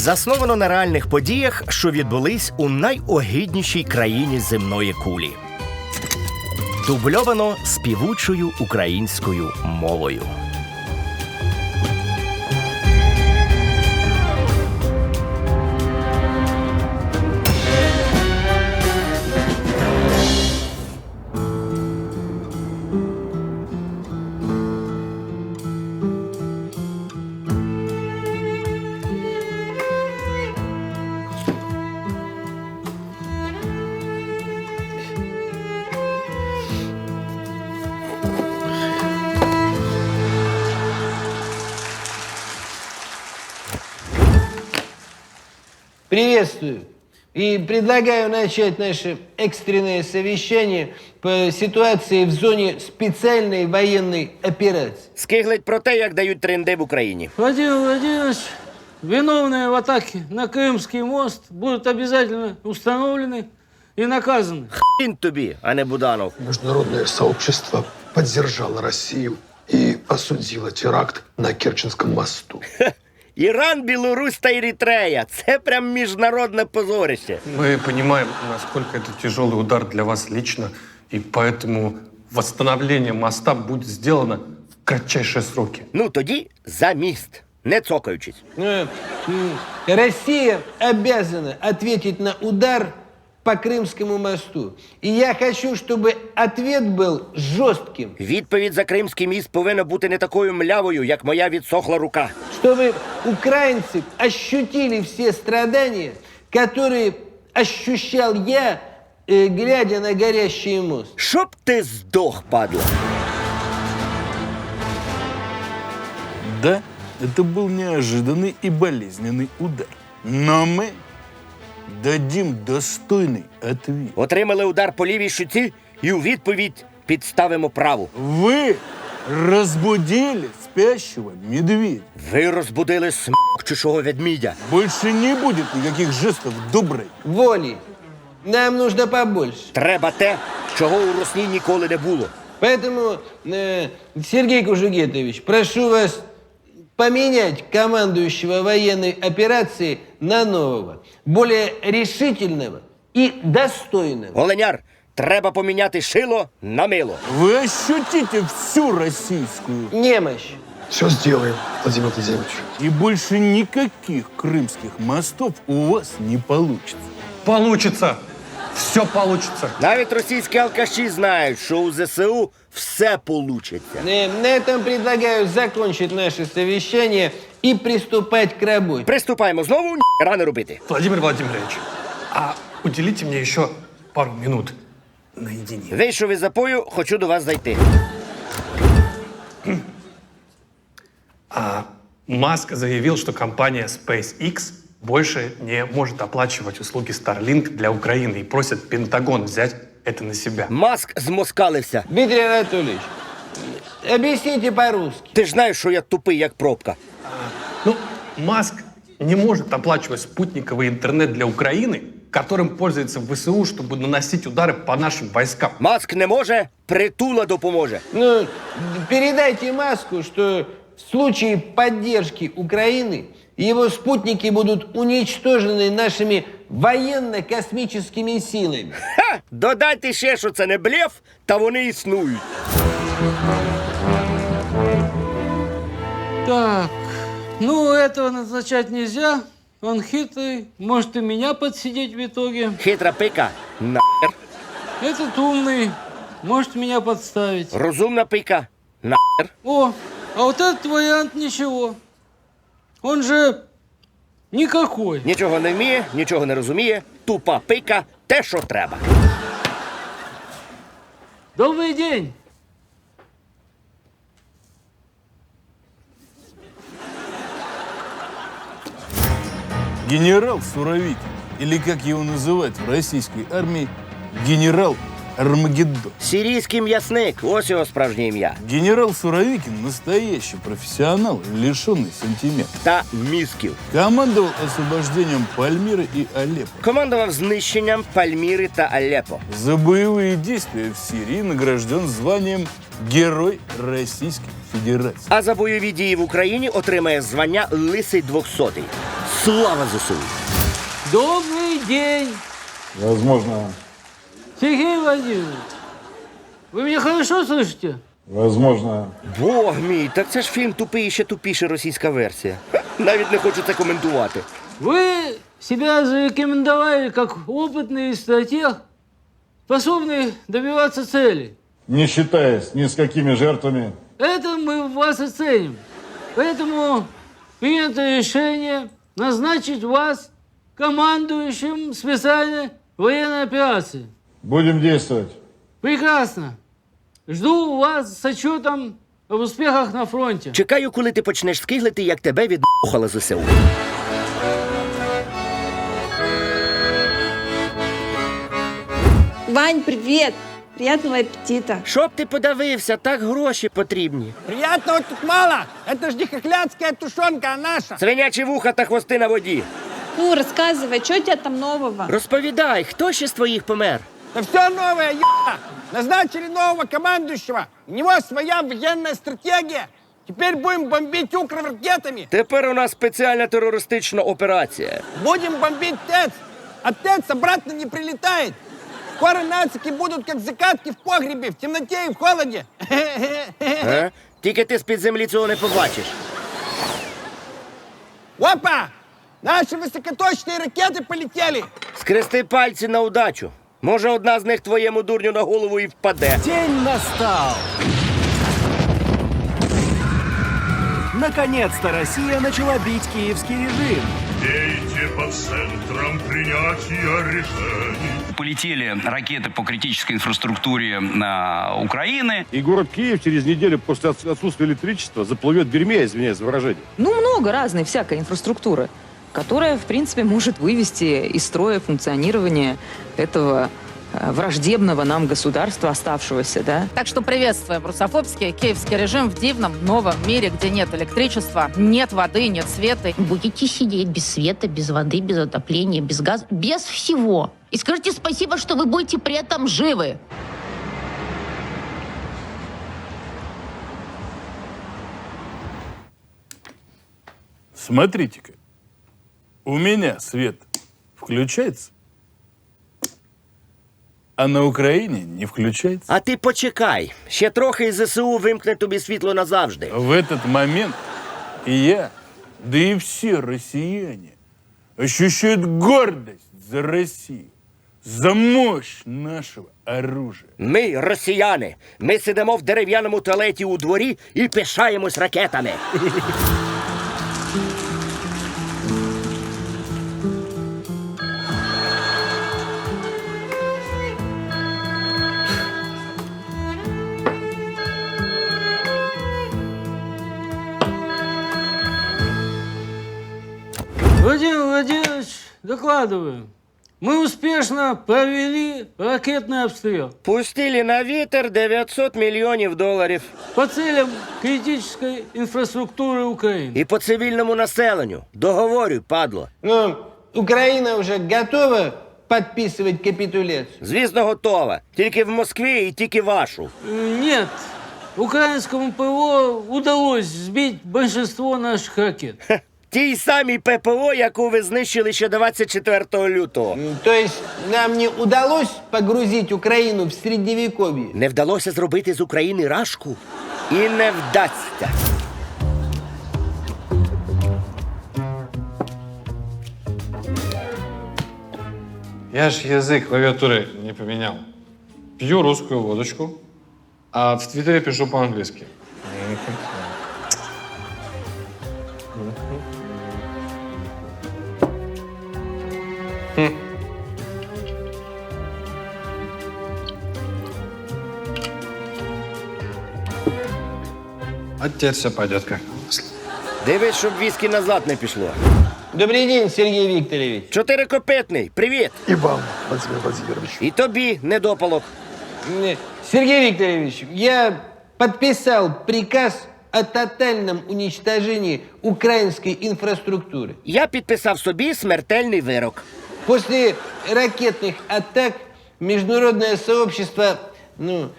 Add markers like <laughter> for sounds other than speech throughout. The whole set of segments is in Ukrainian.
Засновано на реальних подіях, що відбулись у найогіднішій країні земної кулі. Дубльовано співучою українською мовою. Приветствую. И предлагаю начать наше экстренное совещание по ситуации в зоне специальной военной операции. Скиглить про те, як дають тренди в Україні. Владимир Владимирович, виновные в атаке на Крымский мост будут обязательно установлены и наказаны. Він тобі, а не Буданов. Международное сообщество поддержало Россию и осудило теракт на Керченском мосту. Іран, Білорусь та Ерітрея. Це прям міжнародне позорище. Мы понимаем, насколько это тяжелый удар для вас лично, и поэтому восстановление моста будет сделано в кратчайшие сроки. Ну тоді за міст, не цокаючись. Э, м, Россия обязана ответить на удар по Крымскому мосту. И я хочу, чтобы ответ был жестким, Відповідь за кримський міст повинна бути не такою млявою, як моя відсохла рука. чтобы украинцы ощутили все страдания, которые ощущал я, э, глядя на горящий мост. Щоб ти здох, падла. Да, это был неожиданный и болезненный удар. Но мы дадим достойный ответ. Отримали удар по лівій щуці і у відповідь підставимо праву. Вы разбудили спящего медведя. Ви розбудили смок чужого ведмідя. Больше не будет никаких жестов доброй. Воли. Нам нужно побольше. Треба те, чого у Росні ніколи не було. Поэтому, э, Сергей Кужугетович, прошу вас поменять командующего военной операции на нового, более решительного и достойного. Оленяр, треба поміняти шило на мило. Вы ощутите всю российскую. Немощь. Все сделаем, Владимир Владимирович. И больше никаких крымских мостов у вас не получится. Получится! Все получится! Навіть російські алкаші знають, що у ЗСУ все получиться. Э, на этом предлагаю закончить наше совещание и приступать к работе. Приступаємо знову ні, рано робити. Владимир Владимирович, а уделите мне еще пару минут наедине. Вийшов із запою, хочу до вас зайти. А Маск заявил, что компания SpaceX больше не может оплачивать услуги Starlink для Украины и просит Пентагон взять это на себя. Маск змоскалився. Дмитрий Анатольевич, объясните по-русски. Ти ж знаєш, що я тупий, як пробка. Ну, Маск не может оплачивать спутниковый интернет для Украины, которым пользуется ВСУ, чтобы наносить удары по нашим войскам. Маск не може, притула допоможе. Ну, передайте Маску, что в случае поддержки Украины его спутники будут уничтожены нашими военно-космическими силами. Ха! Додайте ще, що це не блеф, та вони існують. Так, ну этого назначать нельзя. Он хитрый, может и меня подсидеть в итоге. Хитра пика на Этот умный, может меня подставить. розумна пика на О, а вот этот вариант ничего. Он же никакой. нічого не вміє, нічого не розуміє. Тупа пика, те, що треба. Добрый день. Генерал Суровикин, или как его называют в российской армии, генерал Армагеддон. Сирійський м'ясник, ось його справжнє ім'я. Генерал Суровикин – настоящий профессионал, лишенный сантиментов. Та мізків. Командовал освобождением Пальмиры и Алеппо. Командував знищенням Пальміри та Алеппо. За боевые действия в Сирии награжден званием Герой Российской Федерации. А за бойові дії в Україні отримає звання Лисий 200 Слава ЗСУ! Добрый день, Возможно, Сергей Владимирович. Вы меня хорошо слышите? возможно, Бог мій, так це ж фільм тупий і ще тупіше російська версія. Ха, Навіть не хочу це коментувати. Вы себя зарекомендовали как опытный стратег, способный добиваться целей. не считаясь ни с какими жертвами, Это мы вас оценим. Поэтому принято решение назначить вас командующим специальной военной операции. будем действовать. Прекрасно. Жду вас с отчетом об успехах на фронте. Чекаю, коли ти почнеш скиглити, як тебе відбухало ЗСУ. Вань, привет! Приятного аппетита! Щоб ти подавився, так гроші потрібні. Приятного тут мало. Это ж не хохлядская тушенка, а наша. Свинячі вуха та хвости на воді. Ну, рассказывай, что у тебя там нового? Розповідай, хто ще з твоїх помер? Да все новое, ебано. Назначили нового командующего. У него своя военная стратегия. Теперь будем бомбить Укров ракетами. Тепер у нас спеціальна терористична операція. Будем бомбить ТЭЦ. А ТЭЦ обратно не прилетает. Скоро нацики будут как закатки в погребе, в темноте и в холоде. А? Тільки ти з-під землі цього не побачиш. Опа! Наши высокоточные ракеты полетели. Скрести пальці на удачу. Може, одна з них твоєму дурню на голову і впаде. День настал! Наконец-то Россия начала бить киевский режим. Бейте по центрам принятия решений. полетели ракеты по критической инфраструктуре на Украины. И город Киев через неделю после отс- отсутствия электричества заплывет в дерьме, извиняюсь за выражение. Ну, много разной всякой инфраструктуры, которая, в принципе, может вывести из строя функционирование этого враждебного нам государства, оставшегося, да. Так что приветствуем русофобский киевский режим в дивном новом мире, где нет электричества, нет воды, нет света. Будете сидеть без света, без воды, без отопления, без газа, без всего. И скажите спасибо, что вы будете при этом живы. Смотрите-ка. У меня свет включается, а на Украине не включается. А ти почекай. Ще трохи і ЗСУ вимкне тобі світло назавжди. В этот момент и я, да и все россияне ощущают гордость за Россию, за мощь нашего оружия. Ми, росіяни, ми сидимо в дерев'яному туалеті у дворі і пишаємось ракетами. <laughs> докладываю. Мы успешно провели ракетный обстрел Пустили на вітер 900 мільйонів доларів. по целям критической инфраструктуры Украины. І по цивільному населенню. Договорюй, падло. Ну, Украина уже готова подписывать капитуляцию? Звісно, готова. Тільки в Москві і тільки вашу. Э, Нет, украинскому ПВО удалось сбить большинство наших ракет. Тій самій ППО, яку ви знищили ще 24 лютого. М, То есть нам не удалось погрузить Украину в средневековье? Не вдалося зробити з України рашку. І не вдасться. Я ж язык клавиатуры не поменял. Пью русскую водочку, а в Твиттере пишу по-английски. теперь все пойдет как по маслу. Дивись, щоб віскі назад не пішло. Добрый день, Сергей Викторович. Чотирикопитний, привіт. И вам, Владимир Владимирович. І тобі недопалок. М, Сергей Викторович, я подписал приказ о тотальном уничтожении украинской инфраструктуры. Я підписав собі смертельний вирок. После ракетных атак международное сообщество ну, м,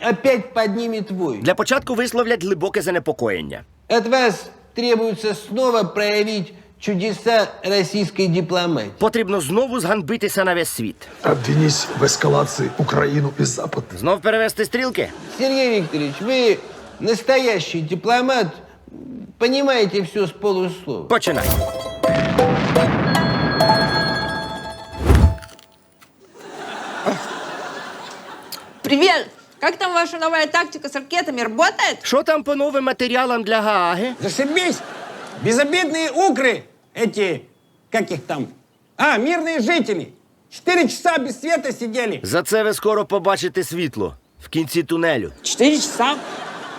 опять поднимет вой. Для початку висловлять глибоке занепокоєння. От вас требуется снова проявить чудеса российской дипломатии. Потрібно знову зганбитися на весь світ. Обвинись в эскалации Украину и Запад. Знов перевести стрілки? Сергей Викторович, вы настоящий дипломат, понимаете все с полуслова. Починай. Привет! Как там ваша новая тактика с ракетами? Работает? Що там по новим матеріалам для Гааги? Зашибись! Безобидные укры, эти, как их там? А, мирные жители. Четыре часа без света сидели. За це ви скоро побачите світло в кінці тунелю. Четыре часа?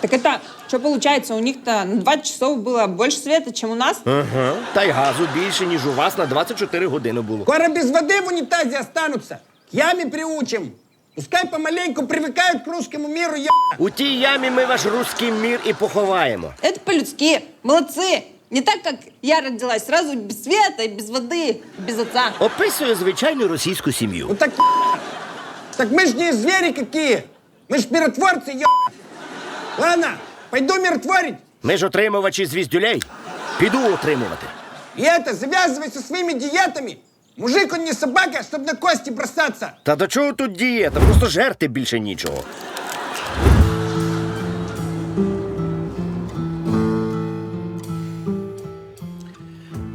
Так это, что получается, у них-то на 20 часов было больше света, чем у нас? Ага. Та й газу більше, ніж у вас на 24 години було. Скоро без воды в унитазе останутся. К яме приучим. Пускай помаленьку привыкают к русскому миру, я... У тій ямі ми ваш руський мір і поховаємо. Это по-людски. Молодцы. Не так, как я родилась, сразу без света, и без воды, без отца. Описує звичайну російську сім'ю. Вот так, так мы ж не звери какие. Мы ж миротворцы, я... Ладно, пойду миротворить. Ми ж отримувачі звіздюлей. Піду отримувати. И это, завязывай со своими диетами. Мужик, он не собака, чтобы на кости бросаться. Та до чого тут дієта? Просто жерти більше нічого.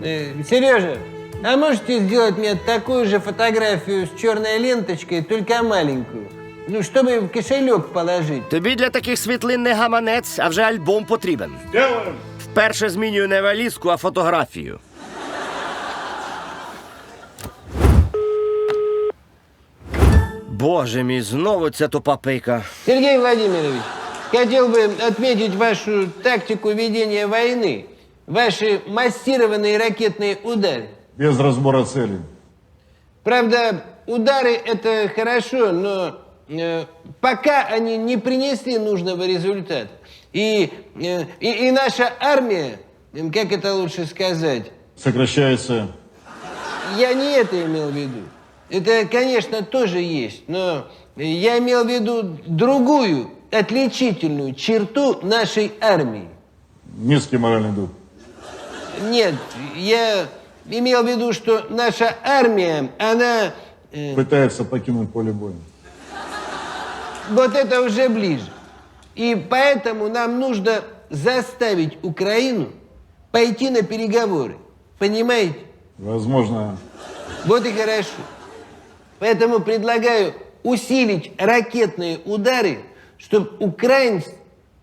Э, Сережа, а можете сделать мне такую же фотографию с черной ленточкой, только маленькую? Ну, чтобы в кошелек положить. Тобі для таких світлин не гаманець, а вже альбом потрібен. Делаем. Вперше змінюю не валізку, а фотографію. Боже мій, знову ця тупа пика. Сергей Владимирович, хотел бы отметить вашу тактику ведения войны, ваши массированные ракетные удары. Без разбора целей. Правда, удары это хорошо, но э, пока они не принесли нужного результата. И, э, и, и наша армия, э, как это лучше сказать, Сокращается. я не это имел в виду. Это, конечно, тоже есть, но я имел в виду другую, отличительную черту нашей армии. Низкий моральный дух. Нет, я имел в виду, что наша армия, она... э, Пытается покинуть поле боя. Вот это уже ближе. И поэтому нам нужно заставить Украину пойти на переговоры. Понимаете? Возможно, Вот и хорошо. Поэтому предлагаю усилить ракетные удары, чтобы украинцы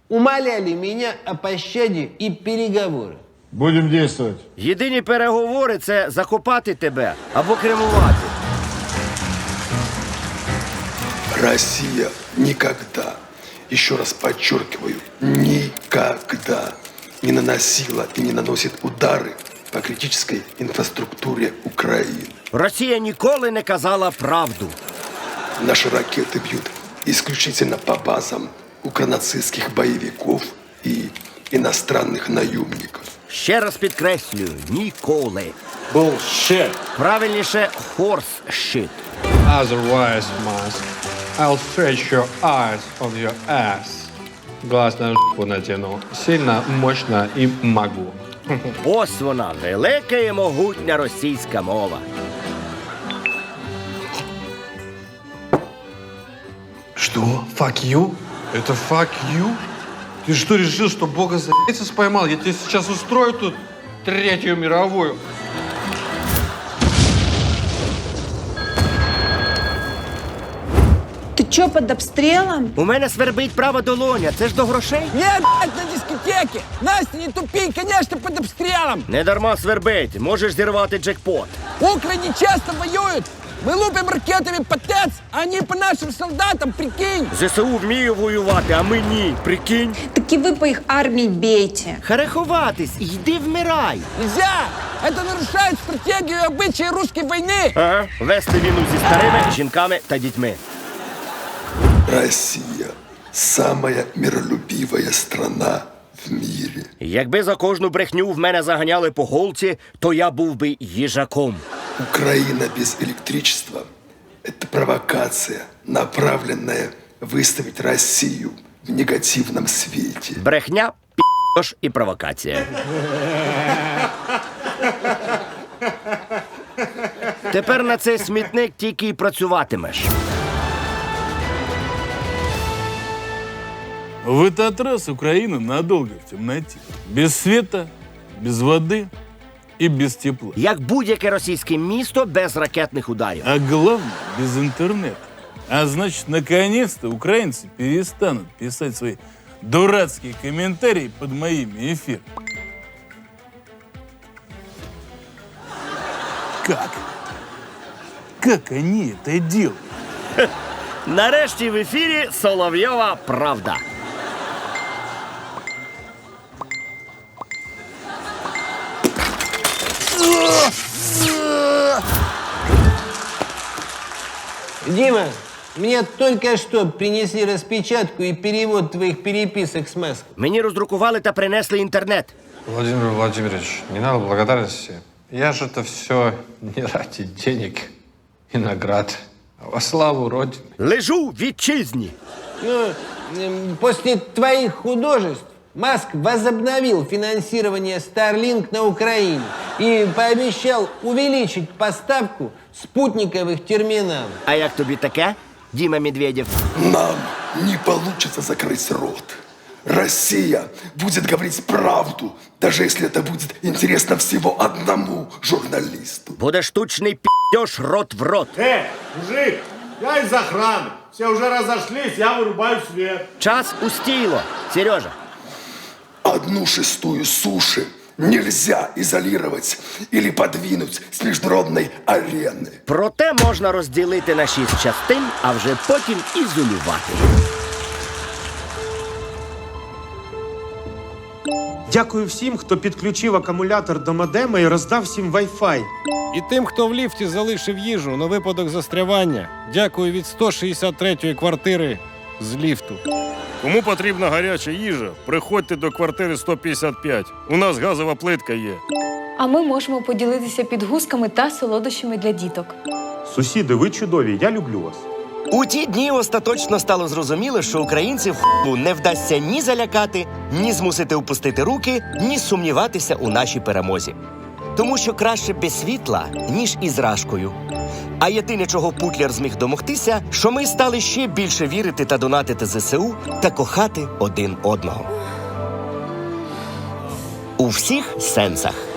умоляли меня о пощаде и переговорах. будем действовать. Єдині переговори це закопати тебе або кремувати. Россия никогда, еще раз подчеркиваю, никогда не наносила и не наносит удары по критической инфраструктуре Украины. Росія ніколи не казала правду. Наши ракеты бьют исключительно по базам укронацистских боевиков и иностранных наемников. Ще раз підкреслюю, ніколи. Bullshit. Правильніше хорс щит. Otherwise, Musk, I'll stretch your eyes on your ass. Глаз на жопу натяну. Сильно, мощно и могу. Ось вона, велика і могутня російська мова. Что? Fuck you? Это fuck you? Ты что, решил, что Бога за яйца споймал? Я тебе сейчас устрою тут третью мировую. Ты чё, под обстрелом? У мене свербить права долоня. Це ж до грошей? Нет, блядь, на дискотеке. Настя, не тупи, конечно, под обстрелом. Не дарма свербить. Можеш зірвати джекпот. Укры не часто воюют. Мы лупим ракетами по ТЭЦ, а они по нашим солдатам, прикинь. ЗСУ вміє воювати, а ми ні. Прикинь. Так и вы по их армии бейте. Харахуватись, йди вмирай. Нельзя! Это нарушает стратегию и обычаи русской войны. Ага. Вести війну зі старими, жінками та дітьми. Россия – самая миролюбивая страна в мире. Якби за кожну брехню в мене заганяли по голці, то я був би їжаком. Украина без электричества – это провокация, направленная выставить Россию в негативном свете. Брехня, пі***ж і провокація. Тепер на цей смітник тільки й працюватимеш. В этот раз Украина надолго в темноте. Без света, без воды и без тепла. Як будь-яке російське місто без ракетних ударів. А главное, без интернета. А значит, наконец-то украинцы перестанут писать свои дурацкие комментарии под моими эфирами. Как? Как они это делают? Нарешті в ефірі Соловйова Правда. Дима, мне только что принесли распечатку и перевод твоих переписок с Москвой. Мені роздрукували та принесли інтернет. Владимир Владимирович, не надо благодарности. Я же это все не ради денег и наград, а во славу Родины. Лежу в вітчизні. Ну, эм, после твоих художеств Маск возобновил финансирование Starlink на Украине и пообещал увеличить поставку спутниковых терминалов. А як тобі таке, Діма Медведєв? Нам не получится закрыть рот. Россия будет говорить правду, даже если это будет интересно всего одному журналисту. Буде штучний п'єш рот в рот. Э, мужик, я из охраны. Все уже разошлись, я вырубаю свет. Час устіло. Сережа. Одну шестую суши нельзя изолировать или подвинуть с международной арены. Проте можна розділити на шість частин, а вже потім ізолювати. Дякую всім, хто підключив акумулятор до модема і роздав всім Wi-Fi. І тим, хто в ліфті залишив їжу на випадок застрявання. Дякую від 163-ї квартири з ліфту. Кому потрібна гаряча їжа, приходьте до квартири 155. У нас газова плитка є. А ми можемо поділитися підгузками та солодощами для діток. Сусіди, ви чудові, я люблю вас. У ті дні остаточно стало зрозуміло, що українців ху не вдасться ні залякати, ні змусити опустити руки, ні сумніватися у нашій перемозі. Тому що краще без світла, ніж із рашкою. А єдине, чого Путлер зміг домогтися, що ми стали ще більше вірити та донатити ЗСУ та кохати один одного. У всіх сенсах.